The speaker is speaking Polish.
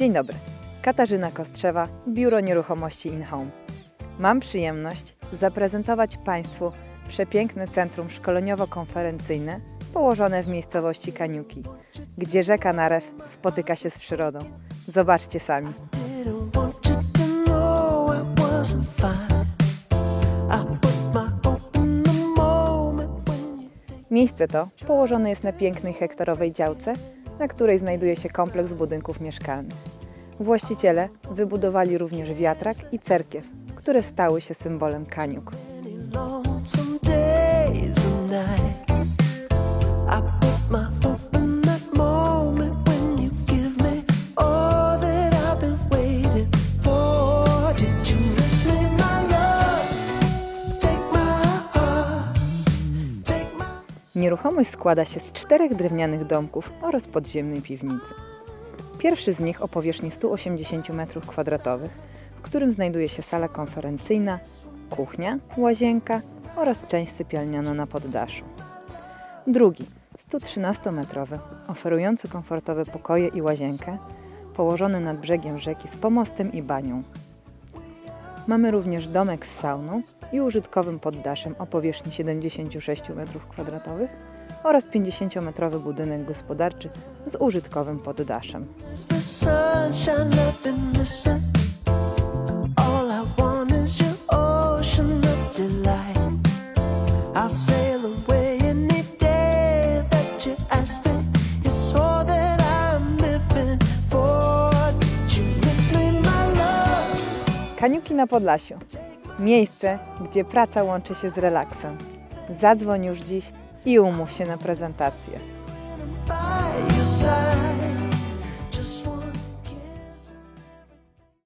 Dzień dobry. Katarzyna Kostrzewa, Biuro Nieruchomości InHome. Mam przyjemność zaprezentować Państwu przepiękne centrum szkoleniowo-konferencyjne położone w miejscowości Kaniuki, gdzie rzeka Narew spotyka się z przyrodą. Zobaczcie sami. in Miejsce to położone jest na pięknej hektarowej działce, na której znajduje się kompleks budynków mieszkalnych. Właściciele wybudowali również wiatrak i cerkiew, które stały się symbolem Kaniuk. Nieruchomość składa się z czterech drewnianych domków oraz podziemnej piwnicy. Pierwszy z nich o powierzchni 180 m2, w którym znajduje się sala konferencyjna, kuchnia, łazienka oraz część sypialniana na poddaszu. Drugi, 113-metrowy, oferujący komfortowe pokoje i łazienkę, położony nad brzegiem rzeki z pomostem i banią. Mamy również domek z sauną i użytkowym poddaszem o powierzchni 76 m2 oraz 50-metrowy budynek gospodarczy z użytkowym poddaszem. Is. Kaniuki na Podlasiu. Miejsce, gdzie praca łączy się z relaksem. Zadzwoń już dziś i umów się na prezentację.